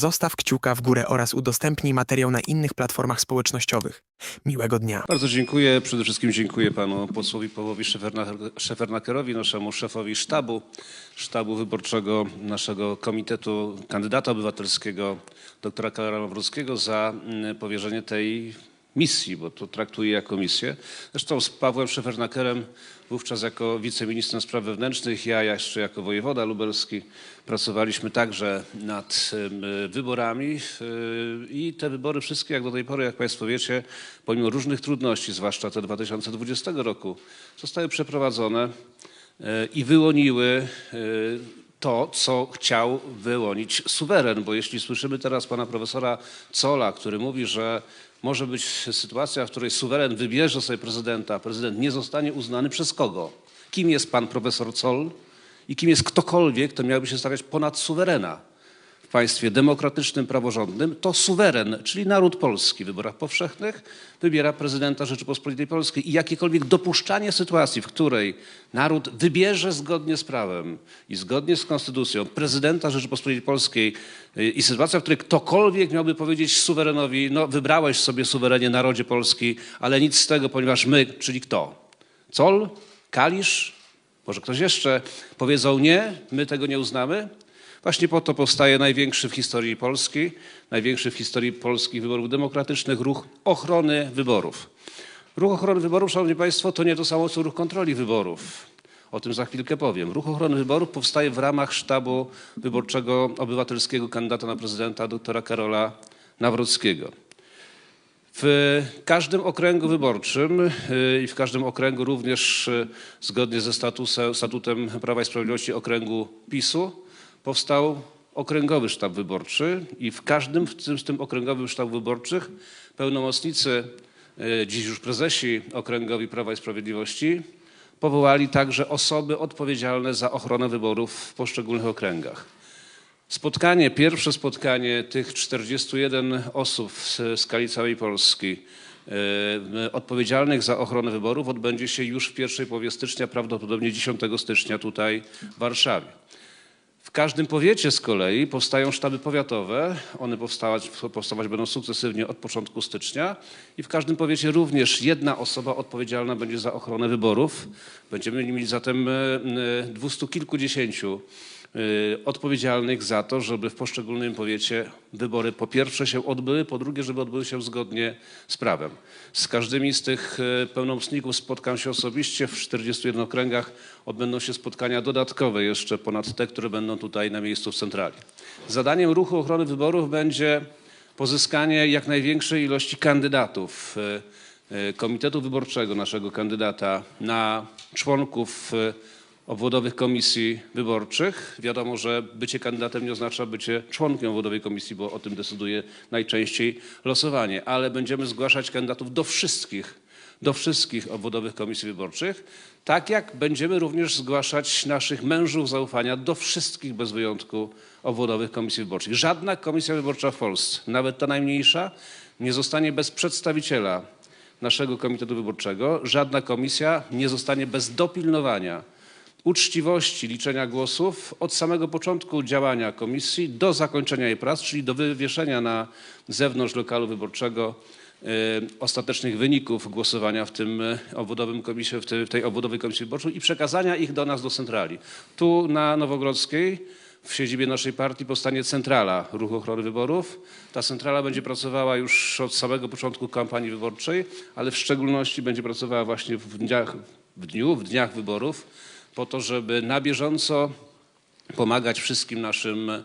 Zostaw kciuka w górę oraz udostępnij materiał na innych platformach społecznościowych. Miłego dnia. Bardzo dziękuję. Przede wszystkim dziękuję panu posłowi Pawłowi Szeferna- Szefernakerowi, naszemu szefowi sztabu, sztabu wyborczego naszego Komitetu Kandydata Obywatelskiego, doktora Karola Nawrockiego za mm, powierzenie tej misji, bo to traktuję jako misję. Zresztą z Pawłem Szefernakerem, wówczas jako wiceministrem spraw wewnętrznych, ja jeszcze jako wojewoda lubelski, pracowaliśmy także nad wyborami y, i te wybory wszystkie, jak do tej pory, jak Państwo wiecie, pomimo różnych trudności, zwłaszcza te 2020 roku, zostały przeprowadzone e, i wyłoniły e, to, co chciał wyłonić suweren, bo jeśli słyszymy teraz pana profesora Cola, który mówi, że może być sytuacja, w której suweren wybierze sobie prezydenta, a prezydent nie zostanie uznany przez kogo? Kim jest pan profesor Col i kim jest ktokolwiek, kto miałby się stawiać ponad suwerena? W państwie demokratycznym, praworządnym, to suweren, czyli naród polski w wyborach powszechnych wybiera prezydenta Rzeczypospolitej Polskiej i jakiekolwiek dopuszczanie sytuacji, w której naród wybierze zgodnie z prawem i zgodnie z konstytucją prezydenta Rzeczypospolitej Polskiej y, i sytuacja, w której ktokolwiek miałby powiedzieć suwerenowi, no wybrałeś sobie suwerenie narodzie Polski, ale nic z tego, ponieważ my, czyli kto? Col? Kalisz? Może ktoś jeszcze powiedzą nie, my tego nie uznamy? Właśnie po to powstaje największy w historii Polski, największy w historii polskich wyborów demokratycznych ruch ochrony wyborów. Ruch ochrony wyborów, Szanowni Państwo, to nie to samo co ruch kontroli wyborów. O tym za chwilkę powiem. Ruch ochrony wyborów powstaje w ramach sztabu wyborczego obywatelskiego kandydata na prezydenta doktora Karola Nawrockiego. W każdym okręgu wyborczym y, i w każdym okręgu również y, zgodnie ze statusem, statutem Prawa i Sprawiedliwości okręgu PiSu powstał okręgowy sztab wyborczy i w każdym w tym, z tym okręgowym sztab wyborczych pełnomocnicy, y, dziś już prezesi okręgowi Prawa i Sprawiedliwości powołali także osoby odpowiedzialne za ochronę wyborów w poszczególnych okręgach. Spotkanie, pierwsze spotkanie tych 41 osób w z skali całej Polski e, odpowiedzialnych za ochronę wyborów odbędzie się już w pierwszej połowie stycznia, prawdopodobnie 10 stycznia tutaj w Warszawie. W każdym powiecie z kolei powstają sztaby powiatowe. One powstawać, powstawać będą sukcesywnie od początku stycznia i w każdym powiecie również jedna osoba odpowiedzialna będzie za ochronę wyborów. Będziemy mieli zatem e, e, dwustu kilkudziesięciu odpowiedzialnych za to, żeby w poszczególnym powiecie wybory po pierwsze się odbyły, po drugie, żeby odbyły się zgodnie z prawem. Z każdymi z tych y, pełnomocników spotkam się osobiście. W 41 okręgach odbędą się spotkania dodatkowe jeszcze ponad te, które będą tutaj na miejscu w centrali. Zadaniem ruchu ochrony wyborów będzie pozyskanie jak największej ilości kandydatów y, y, Komitetu Wyborczego, naszego kandydata na członków y, obwodowych komisji wyborczych. Wiadomo, że bycie kandydatem nie oznacza bycie członkiem obwodowej komisji, bo o tym decyduje najczęściej losowanie, ale będziemy zgłaszać kandydatów do wszystkich, do wszystkich obwodowych komisji wyborczych, tak jak będziemy również zgłaszać naszych mężów zaufania do wszystkich bez wyjątku obwodowych komisji wyborczych. Żadna komisja wyborcza w Polsce, nawet ta najmniejsza, nie zostanie bez przedstawiciela naszego komitetu wyborczego. Żadna komisja nie zostanie bez dopilnowania uczciwości liczenia głosów od samego początku działania komisji do zakończenia jej prac, czyli do wywieszenia na zewnątrz lokalu wyborczego e, ostatecznych wyników głosowania w tym e, obwodowym komisji, w tej, obwodowej komisji wyborczej i przekazania ich do nas do centrali. Tu na Nowogrodzkiej w siedzibie naszej partii powstanie centrala Ruchu Ochrony Wyborów. Ta centrala będzie pracowała już od samego początku kampanii wyborczej, ale w szczególności będzie pracowała właśnie w dniach, w dniu, w dniach wyborów, po to, żeby na bieżąco pomagać wszystkim naszym e,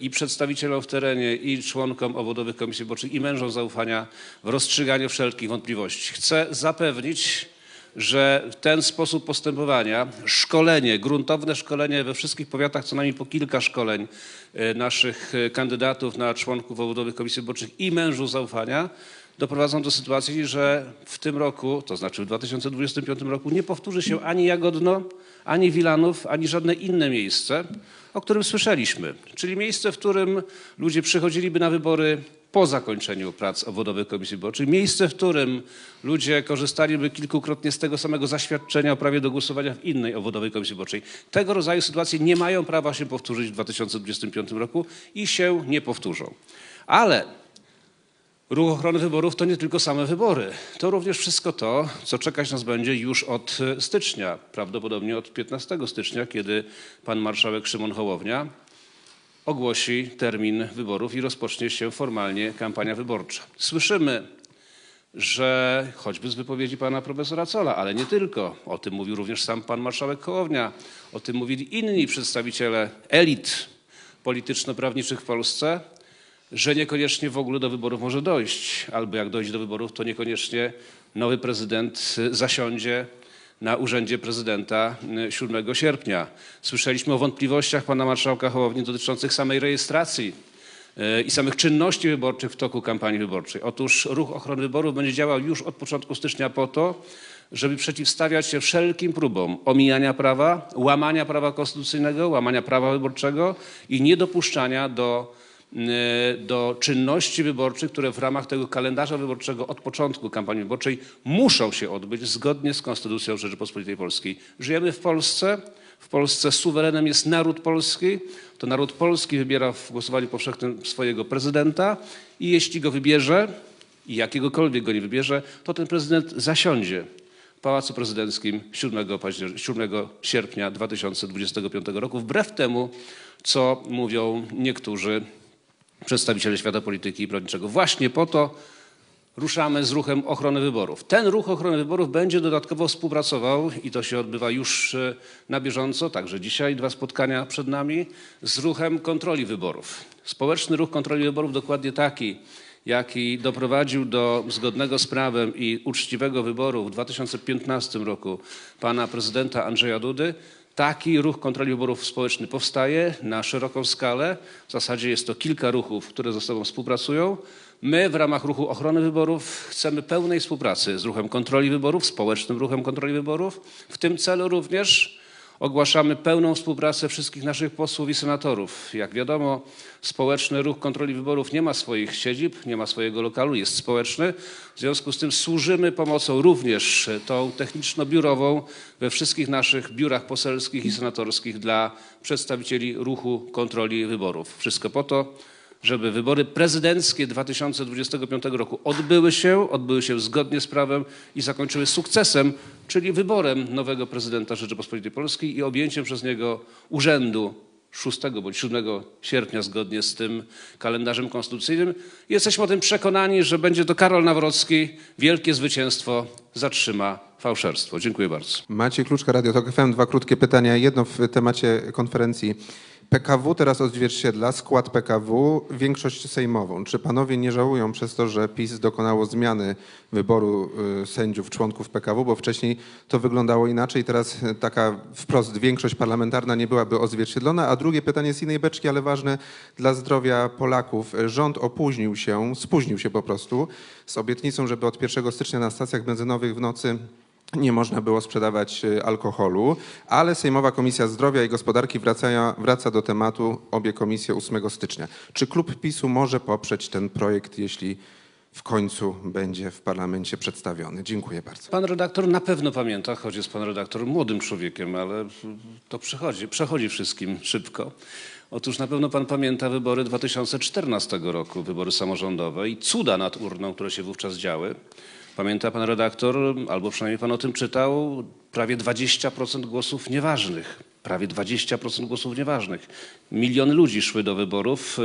i przedstawicielom w terenie, i członkom obwodowych komisji wyborczych, i mężom zaufania w rozstrzyganiu wszelkich wątpliwości. Chcę zapewnić, że ten sposób postępowania, szkolenie, gruntowne szkolenie we wszystkich powiatach, co najmniej po kilka szkoleń e, naszych e, kandydatów na członków obwodowych komisji wyborczych i mężów zaufania, doprowadzą do sytuacji, że w tym roku, to znaczy w 2025 roku, nie powtórzy się ani Jagodno, ani Wilanów, ani żadne inne miejsce, o którym słyszeliśmy. Czyli miejsce, w którym ludzie przychodziliby na wybory po zakończeniu prac obwodowych komisji wyborczych. Miejsce, w którym ludzie korzystaliby kilkukrotnie z tego samego zaświadczenia o prawie do głosowania w innej obwodowej komisji wyborczej. Tego rodzaju sytuacje nie mają prawa się powtórzyć w 2025 roku i się nie powtórzą. Ale Ruch ochrony wyborów to nie tylko same wybory. To również wszystko to, co czekać nas będzie już od stycznia, prawdopodobnie od 15 stycznia, kiedy pan marszałek Szymon Hołownia ogłosi termin wyborów i rozpocznie się formalnie kampania wyborcza. Słyszymy, że choćby z wypowiedzi pana profesora Cola, ale nie tylko, o tym mówił również sam pan marszałek Hołownia, o tym mówili inni przedstawiciele elit polityczno-prawniczych w Polsce, że niekoniecznie w ogóle do wyborów może dojść, albo jak dojdzie do wyborów, to niekoniecznie nowy prezydent y, zasiądzie na urzędzie prezydenta y, 7 sierpnia. Słyszeliśmy o wątpliwościach pana marszałka Hołowni dotyczących samej rejestracji y, i samych czynności wyborczych w toku kampanii wyborczej. Otóż ruch ochrony wyborów będzie działał już od początku stycznia po to, żeby przeciwstawiać się wszelkim próbom omijania prawa, łamania prawa konstytucyjnego, łamania prawa wyborczego i niedopuszczania do y, do czynności wyborczych, które w ramach tego kalendarza wyborczego od początku kampanii wyborczej muszą się odbyć zgodnie z Konstytucją Rzeczypospolitej Polskiej. Żyjemy w Polsce. W Polsce suwerenem jest naród polski. To naród polski wybiera w głosowaniu powszechnym swojego prezydenta i jeśli go wybierze i jakiegokolwiek go nie wybierze, to ten prezydent zasiądzie w Pałacu Prezydenckim 7, paździer- 7 sierpnia 2025 roku, wbrew temu, co mówią niektórzy przedstawiciele świata polityki i prawniczego. Właśnie po to ruszamy z ruchem ochrony wyborów. Ten ruch ochrony wyborów będzie dodatkowo współpracował i to się odbywa już e, na bieżąco, także dzisiaj dwa spotkania przed nami, z ruchem kontroli wyborów. Społeczny ruch kontroli wyborów dokładnie taki, jaki doprowadził do zgodnego z prawem i uczciwego wyboru w 2015 roku pana prezydenta Andrzeja Dudy, Taki ruch kontroli wyborów społeczny powstaje na szeroką skalę. W zasadzie jest to kilka ruchów, które ze sobą współpracują. My w ramach ruchu ochrony wyborów chcemy pełnej współpracy z ruchem kontroli wyborów, społecznym ruchem kontroli wyborów. W tym celu również ogłaszamy pełną współpracę wszystkich naszych posłów i senatorów. Jak wiadomo, społeczny ruch kontroli wyborów nie ma swoich siedzib, nie ma swojego lokalu, jest społeczny. W związku z tym służymy pomocą również tą techniczno-biurową we wszystkich naszych biurach poselskich i senatorskich dla przedstawicieli ruchu kontroli wyborów. Wszystko po to, żeby wybory prezydenckie 2025 roku odbyły się, odbyły się zgodnie z prawem i zakończyły sukcesem, czyli wyborem nowego prezydenta Rzeczypospolitej Polskiej i objęciem przez niego urzędu 6 bądź 7 sierpnia zgodnie z tym kalendarzem konstytucyjnym. Jesteśmy o tym przekonani, że będzie to Karol Nawrocki. Wielkie zwycięstwo zatrzyma fałszerstwo. Dziękuję bardzo. Maciej Kluczka, Radio Tok FM. Dwa krótkie pytania. Jedno w temacie konferencji. PKW teraz odzwierciedla skład PKW, większość sejmową. Czy panowie nie żałują przez to, że PiS dokonało zmiany wyboru y, sędziów, członków PKW, bo wcześniej to wyglądało inaczej, teraz y, taka wprost większość parlamentarna nie byłaby odzwierciedlona? A drugie pytanie z innej beczki, ale ważne dla zdrowia Polaków. Rząd opóźnił się, spóźnił się po prostu z obietnicą, żeby od 1 stycznia na stacjach benzynowych w nocy nie można było sprzedawać y, alkoholu, ale Sejmowa Komisja Zdrowia i Gospodarki wraca, wraca do tematu, obie komisje 8 stycznia. Czy klub PiSu może poprzeć ten projekt, jeśli w końcu będzie w parlamencie przedstawiony? Dziękuję bardzo. Pan redaktor na pewno pamięta, choć jest pan redaktor młodym człowiekiem, ale to przechodzi, przechodzi wszystkim szybko. Otóż na pewno pan pamięta wybory 2014 roku, wybory samorządowe i cuda nad urną, które się wówczas działy. Pamięta pan redaktor, albo przynajmniej pan o tym czytał, prawie 20% głosów nieważnych. Prawie 20% głosów nieważnych. Miliony ludzi szły do wyborów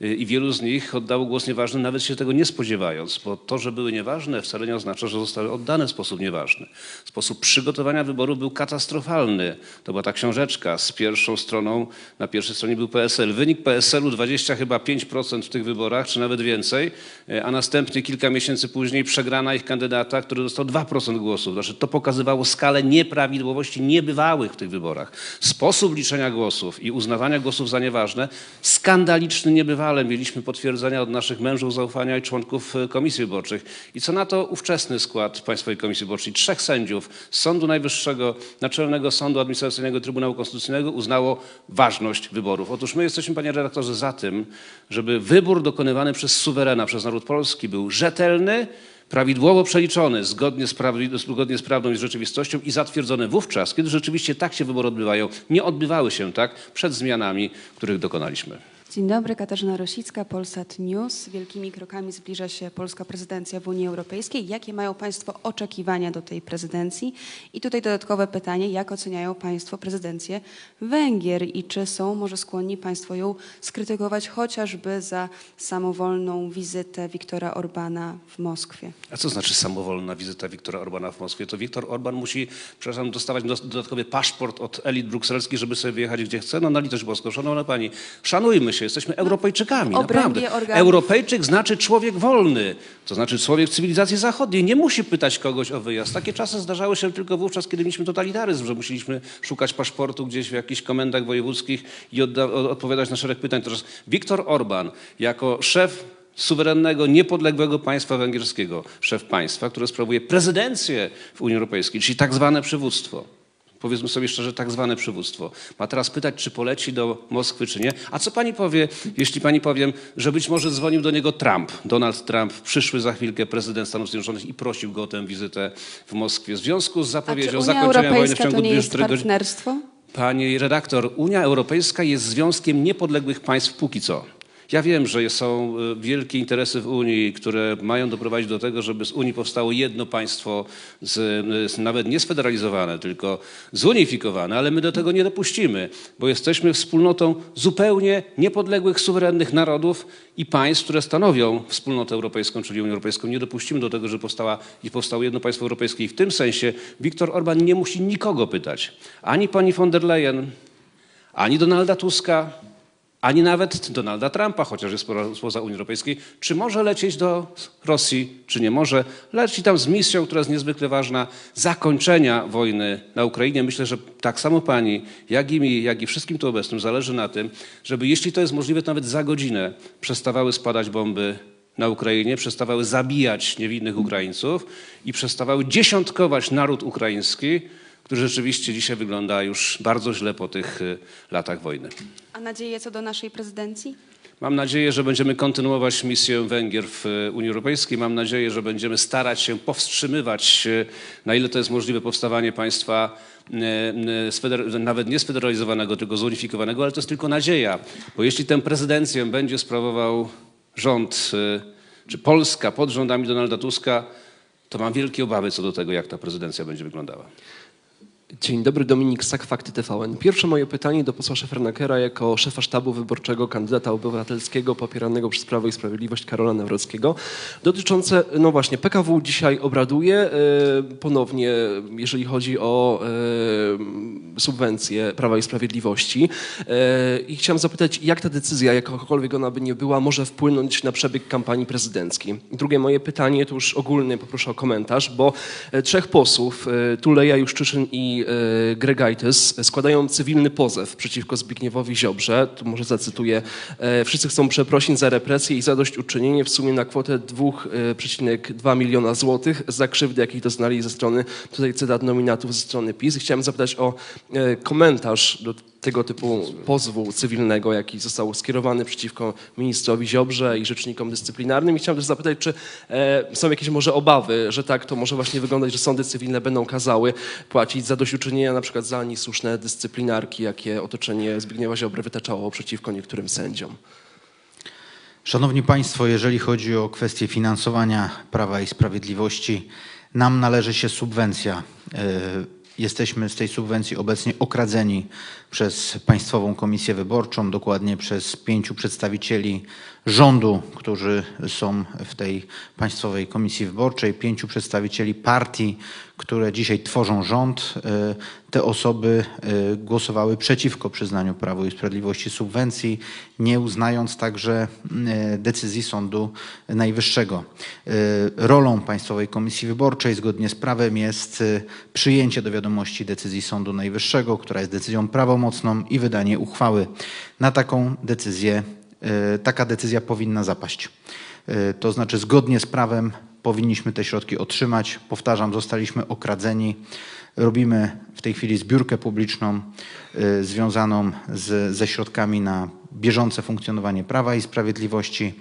y, i wielu z nich oddało głos nieważny, nawet się tego nie spodziewając, bo to, że były nieważne, wcale nie oznacza, że zostały oddane w sposób nieważny. Sposób przygotowania wyborów był katastrofalny. To była ta książeczka z pierwszą stroną, na pierwszej stronie był PSL. Wynik PSL-u 20 chyba 5% w tych wyborach, czy nawet więcej, y, a następnie kilka miesięcy później przegrana ich kandydata, który dostał 2% głosów. Znaczy to pokazywało skalę nieprawidłowości niebywałych w tych wyborach. Sposób liczenia głosów i uznawania głosów za nieważne, skandaliczny niebywale. Mieliśmy potwierdzenia od naszych mężów zaufania i członków e, komisji wyborczych. I co na to ówczesny skład Państwowej Komisji Wyborczej? Trzech sędziów z Sądu Najwyższego, Naczelnego Sądu Administracyjnego Trybunału Konstytucyjnego uznało ważność wyborów. Otóż my jesteśmy, panie redaktorze, za tym, żeby wybór dokonywany przez suwerena, przez naród polski był rzetelny, prawidłowo przeliczony, zgodnie z, prawi, zgodnie z prawdą i z rzeczywistością i zatwierdzony wówczas, kiedy rzeczywiście tak się wybory odbywają. Nie odbywały się tak przed zmianami, których dokonaliśmy. Dzień dobry, Katarzyna Rosicka, Polsat News. Wielkimi krokami zbliża się polska prezydencja w Unii Europejskiej. Jakie mają Państwo oczekiwania do tej prezydencji? I tutaj dodatkowe pytanie, jak oceniają Państwo prezydencję Węgier i czy są może skłonni Państwo ją skrytykować chociażby za samowolną wizytę Viktora Orbana w Moskwie? A co znaczy samowolna wizyta Wiktora Orbana w Moskwie? To Wiktor Orban musi, przepraszam, dostawać dos- dodatkowy paszport od elit brukselskich, żeby sobie wyjechać gdzie chce? No na litość boską. Szanowna Pani, szanujmy się, jesteśmy Europejczykami, w obrębie naprawdę. Europejczyk znaczy człowiek wolny, to znaczy człowiek cywilizacji zachodniej. Nie musi pytać kogoś o wyjazd. Takie czasy zdarzały się tylko wówczas, kiedy mieliśmy totalitaryzm, że musieliśmy szukać paszportu gdzieś w jakichś komendach wojewódzkich i odpowiadać na szereg pytań. Teraz Viktor Orban jako szef suwerennego, niepodległego państwa węgierskiego, szef państwa, które sprawuje prezydencję w Unii Europejskiej, czyli tak zwane przywództwo. Powiedzmy sobie szczerze, tak zwane przywództwo. Ma teraz pytać, czy poleci do Moskwy, czy nie. A co pani powie, jeśli pani powiem, że być może dzwonił do niego Trump, Donald Trump, przyszły za chwilkę prezydent Stanów Zjednoczonych i prosił go o tę wizytę w Moskwie w związku z zapowiedzią zakończenia wojny w ciągu to nie jest 24 godzin. partnerstwo? Pani redaktor, Unia Europejska jest związkiem niepodległych państw póki co. Ja wiem, że są y, wielkie interesy w Unii, które mają doprowadzić do tego, żeby z Unii powstało jedno państwo, z, z, nawet nie sfederalizowane, tylko zunifikowane, ale my do tego nie dopuścimy, bo jesteśmy wspólnotą zupełnie niepodległych, suwerennych narodów i państw, które stanowią wspólnotę europejską, czyli Unię Europejską. Nie dopuścimy do tego, że powstała, powstało jedno państwo europejskie. I w tym sensie Viktor Orban nie musi nikogo pytać. Ani pani von der Leyen, ani Donalda Tuska, ani nawet Donalda Trumpa, chociaż jest spoza- Unii Europejskiej, czy może lecieć do Rosji, czy nie może. Leci tam z misją, która jest niezwykle ważna, zakończenia wojny na Ukrainie. Myślę, że tak samo pani, jak i mi, jak i wszystkim tu obecnym zależy na tym, żeby jeśli to jest możliwe, to nawet za godzinę przestawały spadać bomby na Ukrainie, przestawały zabijać niewinnych Ukraińców i przestawały dziesiątkować naród ukraiński, który rzeczywiście dzisiaj wygląda już bardzo źle po tych y, latach wojny. A nadzieje co do naszej prezydencji? Mam nadzieję, że będziemy kontynuować misję Węgier w e, Unii Europejskiej. Mam nadzieję, że będziemy starać się powstrzymywać, e, na ile to jest możliwe, powstawanie państwa nawet nie sfederalizowanego, tylko zunifikowanego, ale to jest tylko nadzieja. Bo jeśli tę prezydencję będzie sprawował rząd, czy Polska pod rządami Donalda Tuska, to mam wielkie obawy co do tego, jak ta prezydencja będzie wyglądała. Dzień dobry, Dominik Sak, Fakty TVN. Pierwsze moje pytanie do posła Szefernakera jako szefa sztabu wyborczego kandydata obywatelskiego popieranego przez Prawo i Sprawiedliwość Karola Nawrockiego dotyczące, no właśnie, PKW dzisiaj obraduje e, ponownie, jeżeli chodzi o e, subwencje Prawa i Sprawiedliwości E, i chciałem zapytać, jak ta decyzja, jakakolwiek ona by nie była, może wpłynąć na przebieg kampanii prezydenckiej. Drugie moje pytanie, to już ogólny, poproszę o komentarz, bo trzech posłów, Tuleja, Juszczyszyn i e, Gregajtys, składają cywilny pozew przeciwko Zbigniewowi Ziobrze. Tu może zacytuję. E, Wszyscy chcą przeprosić za represję i zadośćuczynienie w sumie na kwotę 2,2 miliona złotych za krzywdy, jakich doznali ze strony, tutaj cytat nominatów ze strony PiS. Chciałem zapytać o e, komentarz do tego typu pozwu cywilnego, jaki został skierowany przeciwko ministrowi Ziobrze i rzecznikom dyscyplinarnym. I chciałem też zapytać, czy e, są jakieś może obawy, że tak to może właśnie wyglądać, że sądy cywilne będą kazały płacić zadośćuczynienia na przykład za niesłuszne dyscyplinarki, jakie otoczenie Zbigniewa Ziobry wytaczało przeciwko niektórym sędziom. Szanowni Państwo, jeżeli chodzi o kwestię finansowania Prawa i Sprawiedliwości, nam należy się subwencja. Jesteśmy z tej subwencji obecnie okradzeni przez Państwową Komisję Wyborczą, dokładnie przez pięciu przedstawicieli rządu, którzy są w tej Państwowej Komisji Wyborczej, pięciu przedstawicieli partii, które dzisiaj tworzą rząd. Y, Te osoby y, głosowały przeciwko przyznaniu Prawu i Sprawiedliwości subwencji, nie uznając także y, decyzji Sądu Najwyższego. Rolą Państwowej Komisji Wyborczej zgodnie z prawem jest przyjęcie do wiadomości decyzji Sądu Najwyższego, która jest decyzją prawomocną i wydanie uchwały. Na taką decyzję, e, taka decyzja powinna zapaść. E, To znaczy zgodnie z prawem powinniśmy te środki otrzymać. Powtarzam, zostaliśmy okradzeni. Robimy w tej chwili zbiórkę publiczną y, związaną z, ze środkami na bieżące funkcjonowanie Prawa i Sprawiedliwości,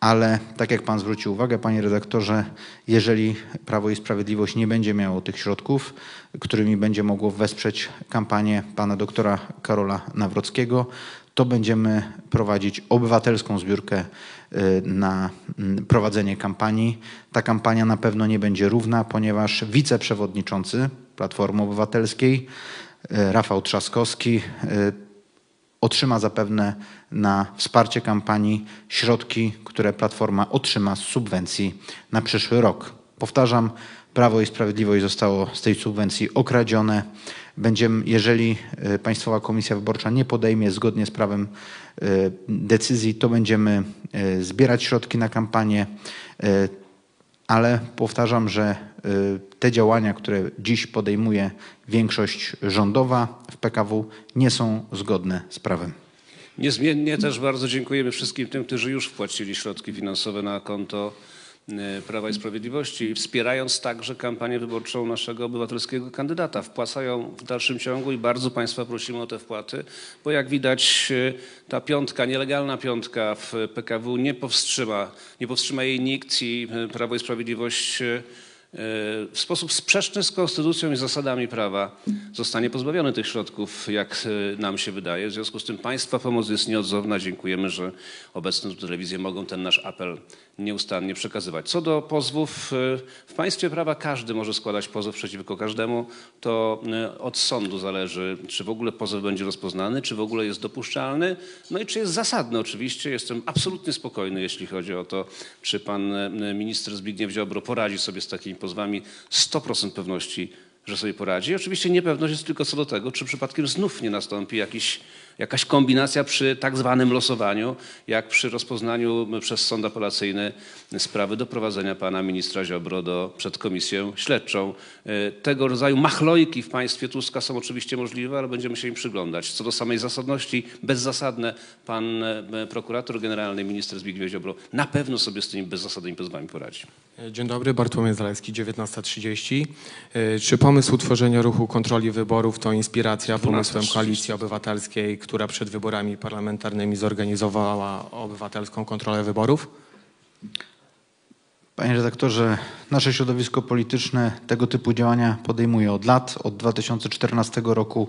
ale tak jak Pan zwrócił uwagę, Panie redaktorze, jeżeli Prawo i Sprawiedliwość nie będzie miało tych środków, którymi będzie mogło wesprzeć kampanię Pana doktora Karola Nawrockiego, to będziemy prowadzić obywatelską zbiórkę na mm, prowadzenie kampanii. Ta kampania na pewno nie będzie równa, ponieważ wiceprzewodniczący Platformy Obywatelskiej y, Rafał Trzaskowski y, otrzyma zapewne na wsparcie kampanii środki, które Platforma otrzyma z subwencji na przyszły rok. Powtarzam, Prawo i Sprawiedliwość zostało z tej subwencji okradzione. Będziemy, jeżeli e, Państwowa Komisja Wyborcza nie podejmie zgodnie z prawem e, decyzji, to będziemy e, zbierać środki na kampanię, ale powtarzam, że te działania, które dziś podejmuje większość rządowa w PKW, nie są zgodne z prawem. Niezmiennie też bardzo dziękujemy wszystkim tym, którzy już wpłacili środki finansowe na konto Prawa i Sprawiedliwości, wspierając także kampanię wyborczą naszego obywatelskiego kandydata. Wpłacają w dalszym ciągu i bardzo Państwa prosimy o te wpłaty, bo jak widać e, ta piątka, nielegalna piątka w PKW nie powstrzyma, nie powstrzyma jej nikt i e, Prawo i Sprawiedliwość e, w sposób sprzeczny z konstytucją i zasadami prawa zostanie pozbawiony tych środków, jak e, nam się wydaje. W związku z tym Państwa pomoc jest nieodzowna. Dziękujemy, że obecne telewizje mogą ten nasz apel nieustannie przekazywać. Co do pozwów, e, w państwie prawa każdy może składać pozew przeciwko każdemu. To e, od sądu zależy, czy w ogóle pozew będzie rozpoznany, czy w ogóle jest dopuszczalny, no i czy jest zasadny oczywiście. Jestem absolutnie spokojny, jeśli chodzi o to, czy pan e, minister Zbigniew Ziobro poradzi sobie z takimi pozwami. 100% pewności, że sobie poradzi. Oczywiście niepewność jest tylko co do tego, czy przypadkiem znów nie nastąpi jakiś, jakaś kombinacja przy tak zwanym losowaniu, jak przy rozpoznaniu przez sąd apelacyjny sprawy doprowadzenia pana ministra Ziobro do, przed komisję śledczą. E, Tego rodzaju machlojki w państwie Tuska są oczywiście możliwe, ale będziemy się im przyglądać. Co do samej zasadności, bezzasadne pan e, prokurator generalny, minister Zbigniew Ziobro na pewno sobie z tymi bezzasadnymi pozwami poradzi. Dzień dobry, Bartłomiej Zalewski, 19.30. E, Czy pomysł utworzenia ruchu kontroli wyborów to inspiracja pomysłem 12:30. Koalicji Obywatelskiej, która przed wyborami parlamentarnymi zorganizowała obywatelską kontrolę wyborów? Panie redaktorze, nasze środowisko polityczne tego typu działania podejmuje od lat, od 2014 roku,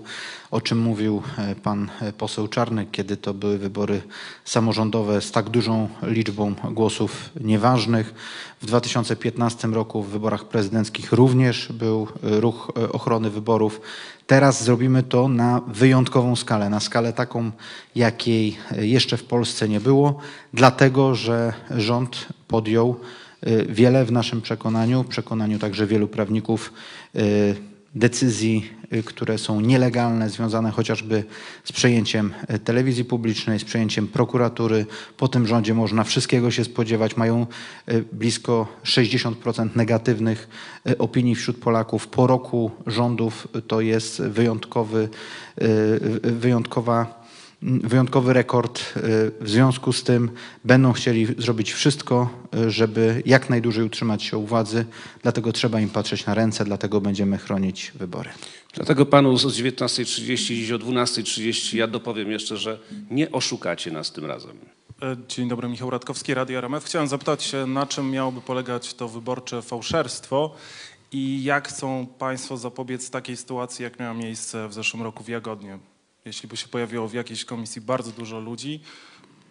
o czym mówił e, pan e, poseł Czarnek, kiedy to były wybory samorządowe z tak dużą liczbą głosów nieważnych. W 2015 roku w wyborach prezydenckich również był e, ruch ochrony wyborów. Teraz zrobimy to na wyjątkową skalę, na skalę taką, jakiej jeszcze w Polsce nie było, dlatego że rząd podjął wiele w naszym przekonaniu, przekonaniu także wielu prawników, y, decyzji, y, które są nielegalne, związane chociażby z przejęciem y, telewizji publicznej, z przejęciem prokuratury. Po tym rządzie można wszystkiego się spodziewać. Mają y, blisko 60% negatywnych y, opinii wśród Polaków. Po roku rządów y, to jest wyjątkowy, y, wyjątkowa wyjątkowy rekord. y, W związku z tym będą chcieli zrobić wszystko, y, żeby jak najdłużej utrzymać się u władzy. Dlatego trzeba im patrzeć na ręce, dlatego będziemy chronić wybory. Dlatego panu z 19.30 dziś o 12.30 ja dopowiem jeszcze, że nie oszukacie nas tym razem. E, Dzień dobry, Michał Radkowski, Radio RMF. Chciałem zapytać się, na czym miałoby polegać to wyborcze fałszerstwo i jak chcą Państwo zapobiec takiej sytuacji, jak miała miejsce w zeszłym roku w Jagodnie? Jeśli by się pojawiło w jakiejś komisji bardzo dużo ludzi,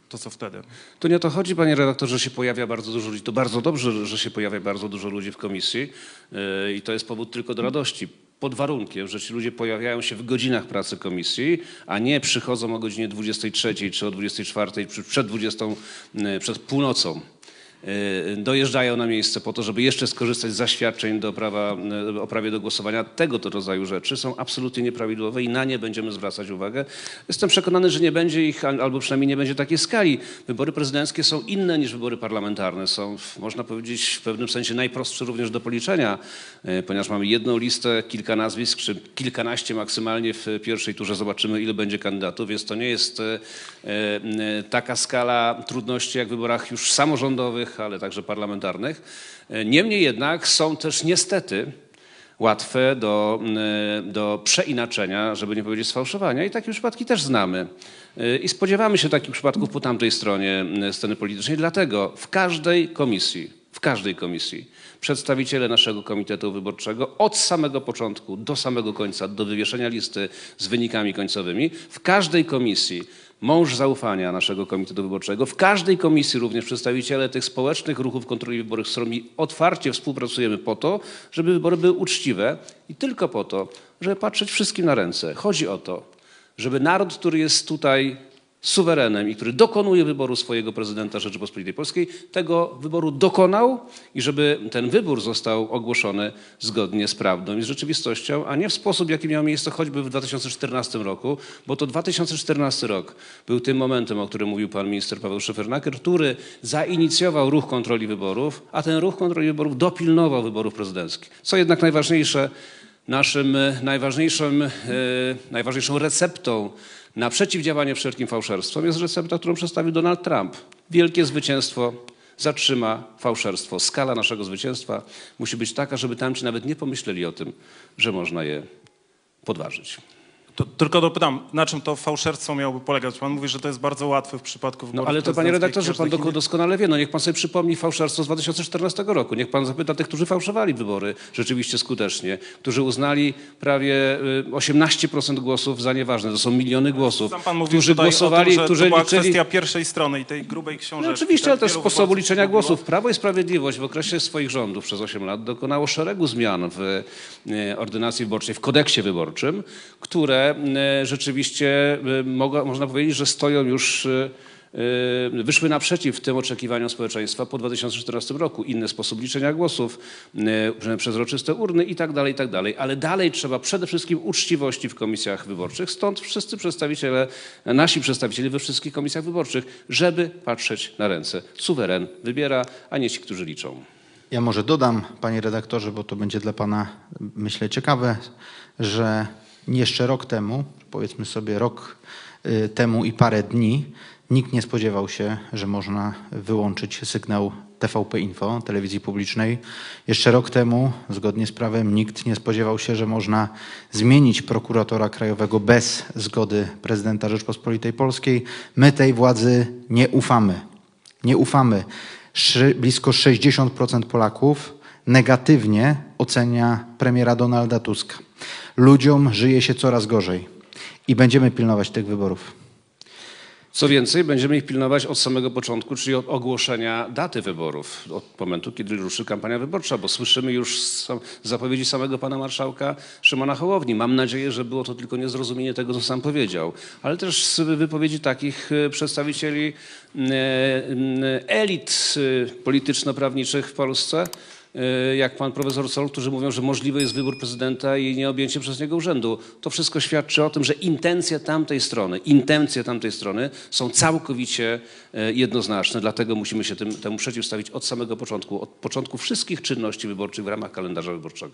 to co wtedy? To nie o to chodzi, panie redaktorze, że się pojawia bardzo dużo ludzi. To bardzo dobrze, że się pojawia bardzo dużo ludzi w komisji yy, i to jest powód tylko do radości. Pod warunkiem, że ci ludzie pojawiają się w godzinach pracy komisji, a nie przychodzą o godzinie 23 czy o 24 czy przed 20, yy, przed północą. E, dojeżdżają na miejsce po to, żeby jeszcze skorzystać z zaświadczeń do prawa, e, o prawie do głosowania. Tego rodzaju rzeczy są absolutnie nieprawidłowe i na nie będziemy zwracać uwagę. Jestem przekonany, że nie będzie ich, al- albo przynajmniej nie będzie takiej skali. Wybory prezydenckie są inne niż wybory parlamentarne. Są, można powiedzieć, w pewnym sensie najprostsze również do policzenia, e, ponieważ mamy jedną listę, kilka nazwisk, czy kilkanaście maksymalnie w pierwszej turze. Zobaczymy, ile będzie kandydatów. Więc to nie jest taka skala trudności jak w wyborach już samorządowych, ale także parlamentarnych. E, Niemniej jednak są też niestety łatwe do, y, do przeinaczenia, żeby nie powiedzieć sfałszowania i takie przypadki też znamy. Y, I spodziewamy się takich przypadków po tamtej stronie sceny politycznej. Dlatego w każdej komisji, w każdej komisji przedstawiciele naszego komitetu wyborczego od samego początku do samego końca, do wywieszenia listy z wynikami końcowymi, w każdej komisji mąż zaufania naszego komitetu wyborczego, w każdej komisji również przedstawiciele tych społecznych ruchów kontroli wyborów, z którymi otwarcie współpracujemy po to, żeby wybory były uczciwe i tylko po to, żeby patrzeć wszystkim na ręce. Chodzi o to, żeby naród, który jest tutaj suwerenem i który dokonuje wyboru swojego prezydenta Rzeczypospolitej Polskiej, tego wyboru dokonał i żeby ten wybór został ogłoszony zgodnie z prawdą i z rzeczywistością, a nie w sposób, jaki miał miejsce choćby w 2014 roku, bo to 2014 rok był tym momentem, o którym mówił pan minister Paweł Szefernaker, który zainicjował ruch kontroli wyborów, a ten ruch kontroli wyborów dopilnował wyborów prezydenckich. Co jednak najważniejsze, naszym najważniejszym, e, najważniejszą receptą na przeciwdziałanie wszelkim fałszerstwom jest recepta, którą przedstawił Donald Trump. Wielkie zwycięstwo zatrzyma fałszerstwo. Skala naszego zwycięstwa musi być taka, żeby tamci nawet nie pomyśleli o tym, że można je podważyć. To, tylko dopytam, na czym to fałszerstwo miałoby polegać? Pan mówi, że to jest bardzo łatwe w przypadku No wyborów ale to panie redaktorze, pan doskonale wie, no niech pan sobie przypomni fałszerstwo z 2014 roku. Niech pan zapyta tych, którzy fałszowali wybory rzeczywiście skutecznie, którzy uznali prawie y, 18% głosów za nieważne. To są miliony głosów. Sam pan mówił którzy głosowali, o tym, że którzy to była liczyli... kwestia pierwszej strony i tej grubej książeczki. No oczywiście, ale też sposobu liczenia głosów. Prawo i Sprawiedliwość w okresie swoich rządów przez 8 lat dokonało szeregu zmian w e, ordynacji wyborczej, w kodeksie wyborczym, które e, rzeczywiście e, można powiedzieć, że stoją już e, wyszły naprzeciw tym oczekiwaniom społeczeństwa po 2014 roku. Inny sposób liczenia głosów, przezroczyste urny i tak dalej, i tak dalej. Ale dalej trzeba przede wszystkim uczciwości w komisjach wyborczych. Stąd wszyscy przedstawiciele, nasi przedstawiciele we wszystkich komisjach wyborczych, żeby patrzeć na ręce. Suweren wybiera, a nie ci, którzy liczą. Ja może dodam, panie redaktorze, bo to będzie dla pana, myślę, ciekawe, że jeszcze rok temu, powiedzmy sobie rok y, temu i parę dni, nikt nie spodziewał się, że można wyłączyć sygnał TVP Info, telewizji publicznej. Jeszcze rok temu, zgodnie z prawem, nikt nie spodziewał się, że można zmienić prokuratora krajowego bez zgody prezydenta Rzeczpospolitej Polskiej. My tej władzy nie ufamy. Nie ufamy. Blisko 60% Polaków negatywnie ocenia premiera Donalda Tuska. Ludziom żyje się coraz gorzej i będziemy pilnować tych wyborów. Co więcej, będziemy ich pilnować od samego początku, czyli od ogłoszenia daty wyborów, od momentu, kiedy ruszy kampania wyborcza, bo słyszymy już sam- zapowiedzi samego pana marszałka Szymona Hołowni. Mam nadzieję, że było to tylko niezrozumienie tego, co sam powiedział, ale też z wypowiedzi takich e, przedstawicieli e, elit e, polityczno-prawniczych w Polsce, jak pan profesor Sol, którzy mówią, że możliwy jest wybór prezydenta i nieobjęcie przez niego urzędu. To wszystko świadczy o tym, że intencje tamtej strony, intencje tamtej strony są całkowicie e, jednoznaczne, dlatego musimy się tym, temu przeciwstawić od samego początku, od początku wszystkich czynności wyborczych w ramach kalendarza wyborczego.